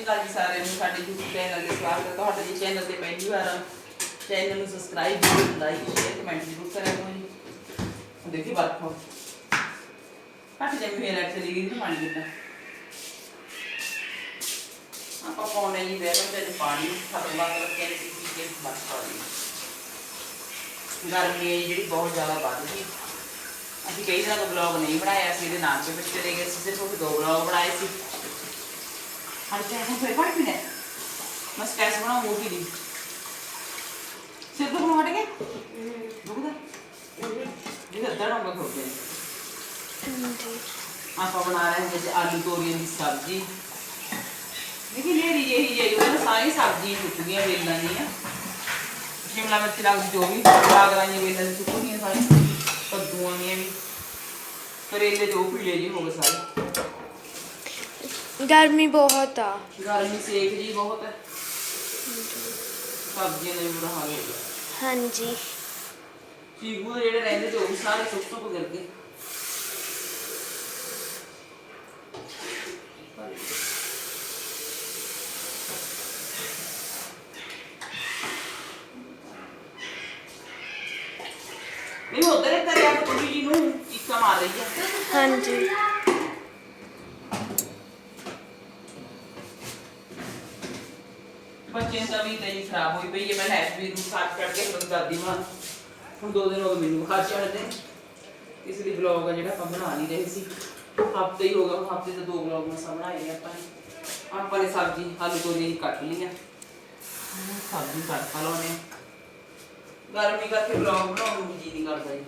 ਸ਼੍ਰੀ ਅਕਾਲ ਜੀ ਸਾਰਿਆਂ ਨੂੰ, ਸਾਡੇ YouTube ਚੈਨਲ ਤੇ ਸਵਾਗਤ ਹੈ। ਤੁਹਾਡਾ ਜੀ ਚੈਨਲ ਤੇ ਪਹਿਲੀ ਵਾਰ ਚੈਨਲ ਨੂੰ ਸਬਸਕ੍ਰਾਈਬ ਜ਼ਰੂਰ ਲਾਈਕ ਸ਼ੇਅਰ ਕਮੈਂਟ ਜ਼ਰੂਰ ਕਰਿਆ ਕਰੋ ਜੀ। ਦੇਖੀ ਬਾਤ ਹੋ ਕੱਟ ਜੇ ਮੇਰੇ ਚਲੀ ਗਈ ਪਾਣੀ ਕਿੰਨਾ ਆਪਾਂ ਪਾਉਣੇ ਜੀ ਬੈਗਨ ਤੇ ਪਾਣੀ ਖਤਮ ਬਾਅਦ ਰੱਖਿਆ ਸੀ ਕੇ ਬਸ ਪਾ ਲਈ ਗਰਮੀ ਜਿਹੜੀ ਬਹੁਤ ਜ਼ਿਆਦਾ ਵੱਧ ਗਈ। ਅਸੀਂ ਕਈ ਦਿਨਾਂ ਤੋਂ ਬਲੌਗ ਨਹੀਂ ਬਣਾਇਆ ਸੀ, ਇਹਦੇ ਨਾਲ ਦੇ ਵਿੱਚ ਚਲੇ ਗਏ ਸੀ, ਸਿਰਫ ਉਹ ਦੋ ਬਲੌਗ ਬਣਾਏ ਸੀ। ਹਰ ਚਾਹ ਨੂੰ ਫੇਰ ਪਾਣੀ ਪੀਣਾ ਬਸ ਕੈਸੇ ਬਣਾਉਂ ਮੂਵੀ ਦੀ ਸਿਰ ਤੋਂ ਬਣਵਾ ਕੇ ਦੁਖਦਾ ਇਹ ਤਾਂ ਦੜਾ ਮੈਂ ਖੋਤੇ ਆਪਾਂ ਬਣਾ ਰਹੇ ਹਾਂ ਵਿੱਚ ਆਲੂ ਤੋਰੀਆਂ ਦੀ ਸਬਜ਼ੀ ਦੇਖੀ ਨੇਰੀ ਜਿਹੀ ਜਿਹੀ ਉਹ ਸਾਰੀ ਸਬਜ਼ੀ ਟੁੱਟ ਗਈਆਂ ਵੇਲਾਂ ਦੀਆਂ ਸ਼ਿਮਲਾ ਮਿਰਚ ਲੱਗਦੀ ਜੋ ਵੀ ਲਾਗ ਰਾਈਆਂ ਵੇਲਾਂ ਦੀ ਟੁੱਟ ਗਈਆਂ ਸਾਰੀਆਂ ਕੱਦੂਆਂ ਦੀਆਂ ਵੀ ਕਰੇਲੇ ਤੇ ਉਹ ਪੀਲੇ ਜਿਹੇ ਹੋ ਗਏ ਸਾਰੇ ਗਰਮੀ ਬਹੁਤ ਆ। ਗਰਮੀ ਸੇਕ ਜੀ ਬਹੁਤ। ਹੈ ਸਬਜ਼ੀਆਂ ਦਾ ਵੀ ਬੁਰਾ ਹਾਲ ਹੋ ਗਿਆ। ਹਾਂਜੀ। ਚੀਕੂ ਦੇ ਜਿਹੜੇ ਰਹਿੰਦੇ ਤੇ ਉਹ ਵੀ ਸਾਰੇ ਸੁੱਕ ਸੁੱਕ ਗਿਰ ਗਏ। ਨਹੀਂ ਉਧਰ ਕਰਿਆ ਕੁੜੀ ਜੀ ਨੂੰ ਇੱਕਾ ਮਾਰ ਰਹੀ ਆ। ਹਾਂਜੀ। ਬੱਚੇ ਦਾ ਵੀ ਨਹੀਂ ਖਰਾਬ ਹੋਈ ਪਈ ਹੈ, ਮੈਂ ਹੈਸ ਵੀ ਨੂੰ ਸਾਫ਼ ਕਰਕੇ ਬੰਦ ਕਰਦੀ ਮਾਂ ਹੁਣ ਦੋ ਦਿਨ ਹੋ ਗਏ ਮੈਨੂੰ ਖਾ ਚੜਦੇ ਇਸ ਲਈ ਵਲੌਗ ਆ ਜਿਹੜਾ ਆਪਾਂ ਬਣਾ ਨਹੀਂ ਰਹੇ ਸੀ। ਹਫ਼ਤੇ ਹੀ ਹੋ ਗਿਆ ਹਫ਼ਤੇ ਤੋਂ ਦੋ ਵਲੌਗ ਮੈਂ ਬਣਾਏ ਨੇ ਆਪਾਂ ਨੇ। ਆਪਾਂ ਨੇ ਸਬਜ਼ੀ ਆਲੂ ਤੋਰੀ ਦੀ ਕੱਟ ਲਈ ਆ ਹੁਣ ਸਬਜ਼ੀ ਕੱਟ ਲਾਉਣੇ ਗਰਮੀ ਕਰਕੇ ਵਲੌਗ ਬਣਾਉਣ ਨੂੰ ਜੀ ਨਹੀਂ ਕਰਦਾ ਜੀ।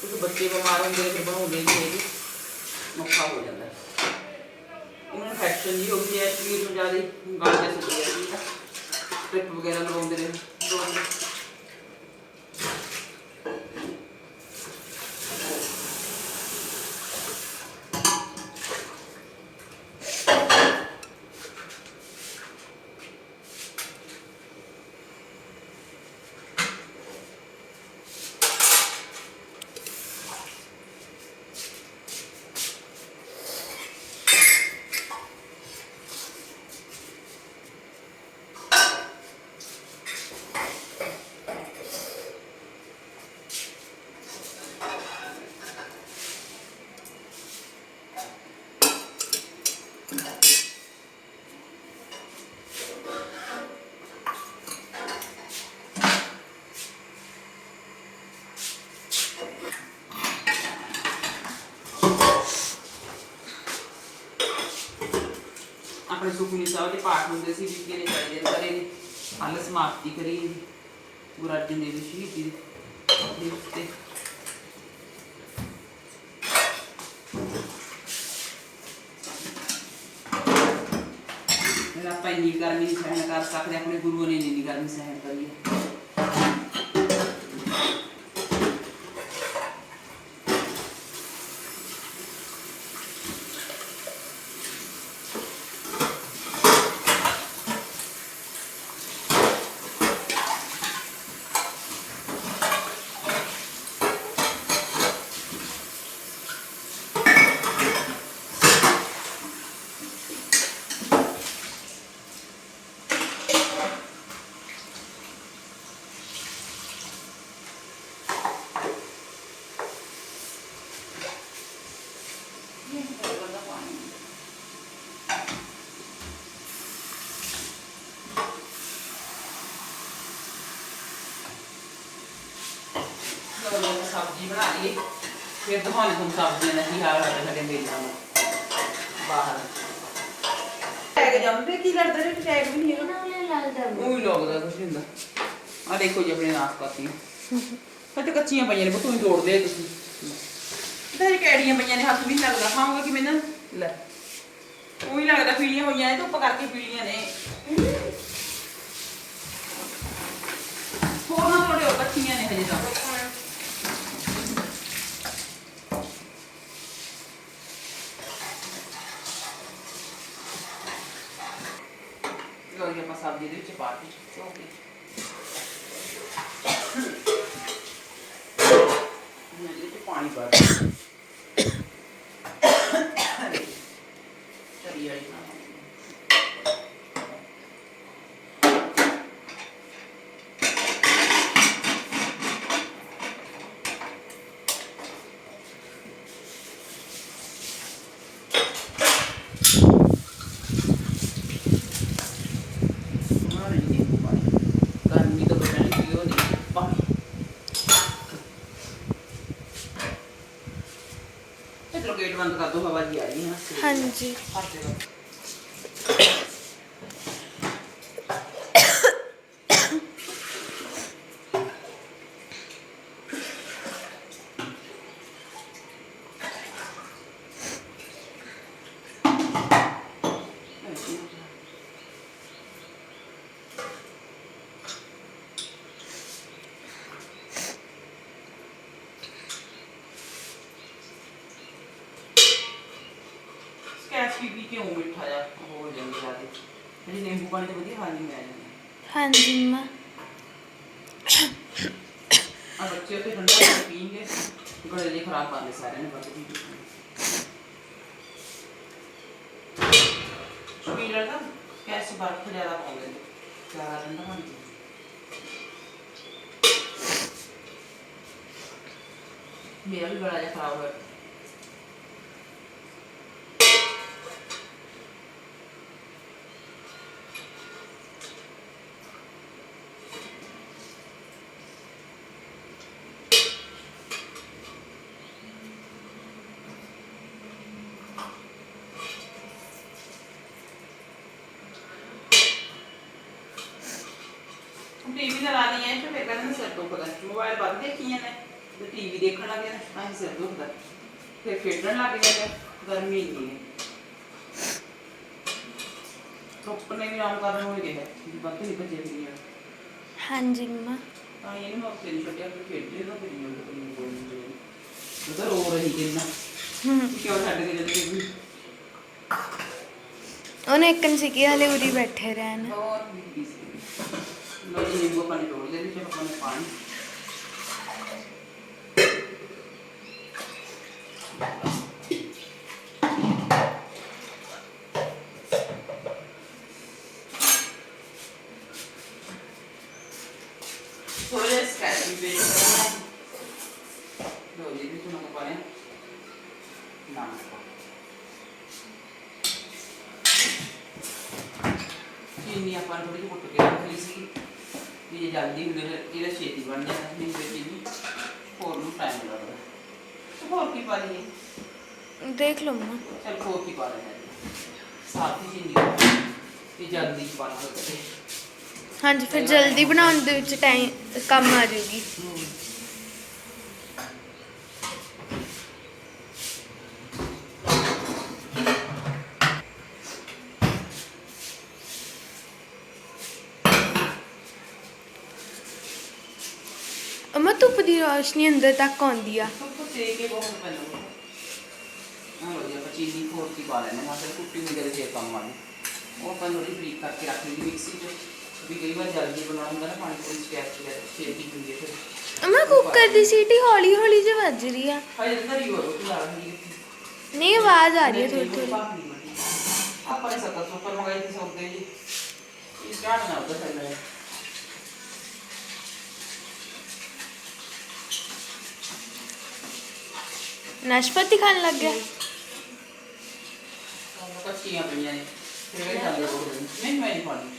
ਕਿਉਂਕਿ ਬੱਚੇ ਬਿਮਾਰ ਹੁੰਦੇ ਨੇ ਫਿਰ ਬਣਾਉਂਦੇ ਨਹੀਂ ਹੈਗੇ। ਔਖਾ ਹੋ ਜਾਂਦਾ। ਹੈ ਇਹਨਾਂ ਨੂੰ ਇਨਫੈਕਸ਼ਨ ਜੀ ਹੋ ਗਈ ਹੈ ਸਰੀਰ ਨੂੰ ਜ਼ਿਆਦਾ ਗਲ ਜਿਹਾ ਸੁੱਕ ਗਿਆ ਸੀ ਟ੍ਰਿਪ ਵਗੈਰਾ ਲਗਾਉਂਦੇ ਰਹੇ ਸੁਖਮਨੀ ਸਾਹਿਬ ਦੇ ਪਾਠ ਹੁੰਦੇ ਸੀ ਬੀਬੀ ਨੇ ਚਾਹੀਦੇ ਕਰੇ ਨੇ ਹੱਲ ਸਮਾਪਤੀ ਕਰੀ ਗੁਰੂ ਅਰਜਨ ਦੇਵ ਜੀ ਸ਼ਹੀਦੀ ਦਿਵਸ ਤੇ ਮੇਰਾ ਆਪਾਂ ਇੰਨੀ ਗਰਮੀ ਸਹਿਣ ਕਰ ਸਕਦੇ, ਆਪਣੇ ਗੁਰੂਆਂ ਨੇ ਇੰਨੀ ਗਰਮੀ ਸਹਿਣ ਕਰੀ ਹੈ ਚਲੋ ਸਬਜ਼ੀ ਬਣਾ ਲਈਏ ਫਿਰ ਤੁਹਾਨੂੰ ਸਬਜ਼ੀਆਂ ਦਾ ਕੀ ਹਾਲ ਹੈ ਸਾਡੇ ਮੇਲਾਂ ਦਾ। ਬਾਹਰ। ਟੈਗ ਜਾਂਦੇ ਕੀ ਲੜਦੇ ਨੇ? ਟੈਗ ਵੀ ਨਹੀਂ ਹੈਗਾ। ਉਹ ਹੀ ਲੱਗਦਾ ਕੁਛ ਨੀ ਹੁੰਦਾ। ਆ ਦੇਖੋ ਜੀ ਆਪਣੇ ਨਾਸਪਾਤੀ ਫਟ ਕੱਚੀਆਂ ਪਈਆਂ ਨੇ ਬਤੂੰ ਹੀ ਤੋੜਦੇ ਤੁਸੀਂ। ਤਾਂ ਕੈੜੀਆਂ ਪਈਆਂ ਨੇ ਹੱਥ ਵੀ ਨੀ ਲੱਗਦਾ। ਖਾਓਗੇ ਕਿਵੇਂ ਨਾ? ਲੈ। ਉਹ ਹੀ ਲੱਗਦਾ ਪੀਲੀਆਂ ਹੋਈਆਂ ਨੇ ਧੁੱਪ ਕਰਕੇ ਪੀਲੀਆਂ ਨੇ। ਹੋਰ ਨਾ ਤੋੜਿਓ ਕੱਚੀਆਂ ਨੇ ਹਜੇ ਤਾਂ। ready right. ਹਾਂਜੀ ਪਾਣੀ ਤੇ ਵਧੀਆ ਨਹੀਂ ਆ ਜਾਂਦੀ ਹਾਂਜੀ ਮੰਮਾ ਆ ਬੱਚੇ ਉੱਤੇ ਠੰਡਾ ਪਾਣੀ ਪੀਣਗੇ। ਗਲੇ ਜੇ ਖਰਾਬ ਕਰ ਲੈ ਸਾਰਿਆਂ ਨੇ ਬਸ ਵੀ ਸ਼ਪੀਲਰ ਦਾ ਕੈਸ ਬਰਫ ਜ਼ਿਆਦਾ ਪਾਉਂਦੇ ਨੇ ਜ਼ਿਆਦਾ ਠੰਡਾ ਪਾਣੀ ਪੀਂਦੇ। ਮੇਰਾ ਵੀ ਬੜਾ ਜਿਹਾ ਖਰਾਬ ਹੋਇਆ। ਟੀਵੀ ਦਾ ਲਾ ਲਈ ਐ ਤੇ ਫਿਰ ਕਹਿੰਦੇ ਨੇ ਸਿਰ ਦੁਖਦਾ ਮੋਬਾਈਲ ਬੰਦ ਦੇਖੀਆਂ ਨੇ ਤੇ ਟੀਵੀ ਦੇਖਣ ਲੱਗ ਗਏ ਤਾਂ ਸਿਰ ਦੁਖਦਾ ਫਿਰ ਖੇਡਣ ਲੱਗ ਨੇ ਗਰਮੀ ਨਹੀਂ ਹੈ। ਡਾਕਟਰ ਨੇ ਵੀ ਆਰਾਮ ਕਰਨ ਨੂੰ ਹੀ ਵੀ ਬਾਕੀ ਨਹੀਂ ਭੱਜੇ ਫਿਰੀ ਆ ਹਾਂਜੀ ਮੰਮਾ। ਤਾਂ ਇਹਨੂੰ ਮੈਂ ਉੱਥੇ ਨਹੀਂ ਕੱਢਿਆ ਕਿ ਖੇਡ ਤਾਂ ਫਿਰ ਨਹੀਂ ਉਹ ਤਾਂ ਰੋ ਰਹੀ ਕਿੰਨਾ ਹਮ, ਕਿਉਂ ਛੱਡ ਕੇ ਜਾਂਦੇ ਵੀ ਉਹਨੇ ਇੱਕਨ ਸੀ ਕਿ ਹਲੇ ਉਰੀ ਬੈਠੇ ਰਹਿਣ। ਹੋਰ ਵੀ ਸੀ। ਲੋ ਜੀ ਨਿੰਬੂ ਪਾਣੀ ਡੋਲ ਦੇ ਵਿੱਚ ਆਪਾਂ ਨੇ ਪਾਣੀ ਥੋੜੇ ਸਕੈਚ ਵੀ ਵੇਚ ਲੋ ਜੀ ਵਿੱਚ ਨੂੰ ਪਾਣੇ ਨਮਕ ਚੀਨੀ ਆਪਾਂ ਨੇ ਥੋੜੀ ਜਿਹੀ ਕੁੱਟ ਕੇ ਰੱਖ ਲਈ ਸੀ ਵੀ ਇਹ ਜਲਦੀ ਹੁੰਦੇ ਨੇ ਇਹਦਾ ਛੇਤੀ ਬਣ ਜਾਂਦਾ ਨਹੀਂ ਤੇ ਚੀਨੀ ਹੋਰ ਨੂੰ ਟਾਈਮ ਲੱਗਦਾ ਤੇ ਹੋਰ ਕੀ ਪਾ ਲਈਏ? ਦੇਖ ਲਓ ਮੰਮਾ। ਚਲ ਹੋਰ ਕੀ ਪਾ ਲੈਣਾ ਸਾਥ ਚੀਨੀ ਤੇ ਜਲਦੀ ਪਾਣਾ ਹੋਵੇ ਹਾਂਜੀ ਫਿਰ ਜਲਦੀ ਬਣਾਉਣ ਦੇ ਵਿੱਚ ਟਾਈਮ ਕੰਮ ਆ ਜਾਊਗੀ ਅਮਾ ਧੁੱਪ ਦੀ ਰੋਸ਼ਨੀ ਅੰਦਰ ਤੱਕ ਆਉਂਦੀ ਆ। ਦੇ ਅਮਾ ਕੁੱਕਰ ਦੀ ਸੀਟੀ ਹੌਲੀ ਹੌਲੀ ਜਿਹੀ ਵੱਜ ਰਹੀ ਆ। ਨਹੀਂ ਆਵਾਜ਼ ਆ ਰਹੀ ਹੈ ਥੋੜੀ ਥੋੜੀ ਆਪਾਂ ਨੇ ਸੱਤਾ ਸੁਪਰ ਮੰਗਾਈ ਸੀ ਸੌਦੇ ਜੀ ਇਹ ਸਟਾਰਟ ਨਾ ਹੁੰਦਾ ਚੱਲ ਰਿਹਾ ਨਾਸ਼ਪਤੀ ਖਾਣ ਲੱਗ ਗਿਆ ਕੱਚੀਆਂ ਪਈਆਂ ਨੇ ਫਿਰ ਇਹ ਜਾਂਦੇ ਹੋ ਨਹੀਂ ਮੈਂ ਨਹੀਂ ਖਾਣੀ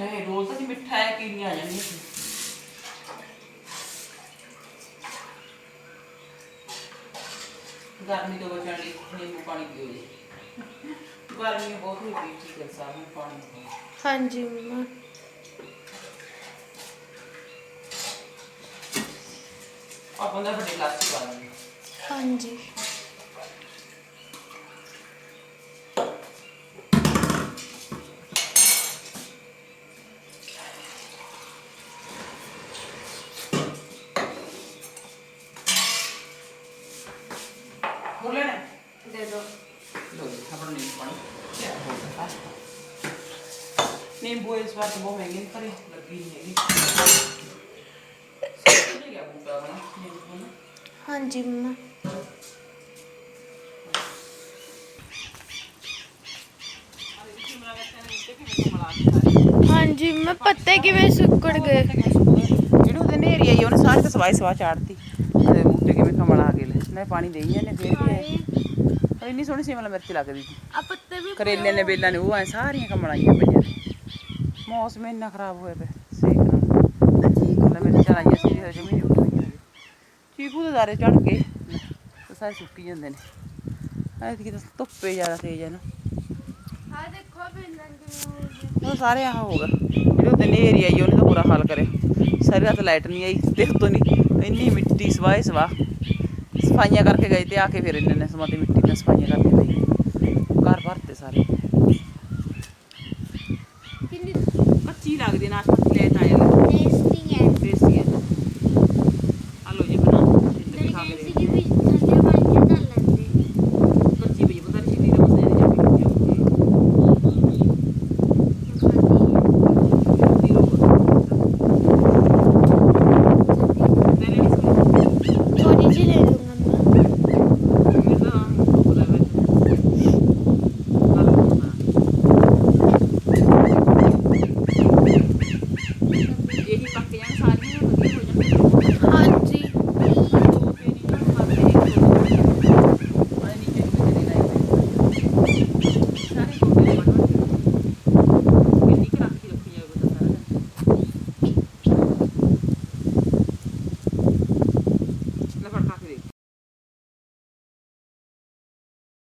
ਹਾਏ ਰੋਜ਼ ਤਾਂ ਨਹੀਂ ਮਿੱਠਾ ਹੈ ਕਿੰਨੀਆਂ ਆ ਜਾਂਦੀਆਂ ਸੀ ਗਰਮੀ ਤੋਂ ਬਚਣ ਲਈ ਨਿੰਬੂ ਪਾਣੀ ਪੀਓ ਜੀ। ਗਰਮੀ ਬਹੁਤ ਹੋਈ ਪਈ ਠੀਕ ਹੈ ਸਾਰਾ ਪਾਣੀ ਪੀਓ। ਹਾਂਜੀ ਮੰਮਾ। ਆਪਾਂ ਦਾ ਵੱਡੇ ਗਲਾਸ ਚ ਪਾ ਲਾਂਗੇ ਹਾਂਜੀ ਹੋਰ ਲੈਣਾ ਦੇ ਦੋ ਲੋ ਜੀ ਆਪਣਾ ਨਿੰਬੂ ਪਾਣੀ ਤਿਆਰ ਹੋ ਗਿਆ ਨਿੰਬੂ ਇਸ ਵਾਰ ਤਾਂ ਬਹੁਤ ਮਹਿੰਗੇ ਨੇ ਘਰੇ ਲੱਗੀ ਨਹੀਂ ਹੈਗੀ। ਸਹੀ ਗਿਆ ਬੂਟਾ ਬਣਾ ਨਿੰਬੂ ਨਾ ਹਾਂਜੀ ਮੰਮਾ। ਪੱਤੇ ਕਿਵੇਂ ਹਾਂਜੀ ਮੈਂ ਪੱਤੇ ਸੁੱਕੜ ਗਏ? ਜਿਹੜੇ ਉਹਦੇ ਨੇਰੀ ਆਈ ਉਹਨੇ ਸਾਰੇ ਤਾਂ ਸਵਾਈ ਸਵਾ ਚਾੜਤੀ। ਤੇ ਬੂਟੇ ਕਿਵੇਂ ਕਮਲ ਆ ਗਏ ਲੈ ਨਾ ਪਾਣੀ ਦੇਈ ਜਾਂਦੇ ਫੇਰ ਵੀ ਇਹ। ਪਰ ਇੰਨੀ ਸੋਹਣੀ ਸਿਮਲਾ ਮਿਰਚ ਲੱਗਦੀ ਸੀ। ਆ ਪੱਤੇ ਵੀ ਕਰੇਲੇ ਨੇ ਬੇਲਾਂ ਨੇ ਉਹ ਐ ਸਾਰੀਆਂ ਕਮਲ ਆਈਆਂ ਪਈਆਂ ਨੇ। ਮੌਸਮ ਇੰਨਾ ਖਰਾਬ ਹੋਇਆ ਪਿਆ ਸੇਕ ਨਾਲ। ਲੈ ਮਿਰਚਾਂ ਆਈਆਂ ਸੀ ਹਜੇ ਉੱਠੀਆਂ ਹਜੇ। ਚੀਕੂ ਦੇ ਦਾਰੇ ਚੜ ਕੇ ਤੇ ਸਾਰੇ ਸੁੱਕੀ ਜਾਂਦੇ ਨੇ। ਐਤਕੀ ਤਾਂ ਧੁੱਪੇ ਜ਼ਿਆਦਾ ਤੇਜ਼ ਹੈ ਨਾ। ਆ ਦੇਖੋ ਬੇਲਣ ਕਿਵੇਂ ਉਹ ਸਾਰੇ ਆਹ ਹੋਗਾ ਜਿਹੜੇ ਉੱਤੇ ਨੇਰੀ ਆਈ ਉਹਨੇ ਤਾਂ ਬੁਰਾ ਹਾਲ ਕਰਿਆ। ਸਾਰੀ ਰਾਤ ਲਾਈਟ ਨਹੀਂ ਆਈ ਤੇ ਉੱਤੋਂ ਨਹੀਂ ਇੰਨੀ ਮਿੱਟੀ ਸਵਾਏ ਸਵਾ ਸਫਾਈਆਂ ਕਰਕੇ ਗਏ ਤੇ ਆ ਕੇ ਫਿਰ ਇਹਨਾਂ ਨੇ ਸਮਾਤੇ ਮਿੱਟੀ ਨਾਲ ਸਫਾਈਆਂ ਕਰਕੇ ਗਏ। ਘਰ ਭਰਤੇ ਸਾਰੇ। ਕਿੰਨੀ ਕੱਚੀ ਲੱਗਦੀ ਨਾ ਆਸਪਾਸ ਲੈ ਤਾਂ ਆਇਆ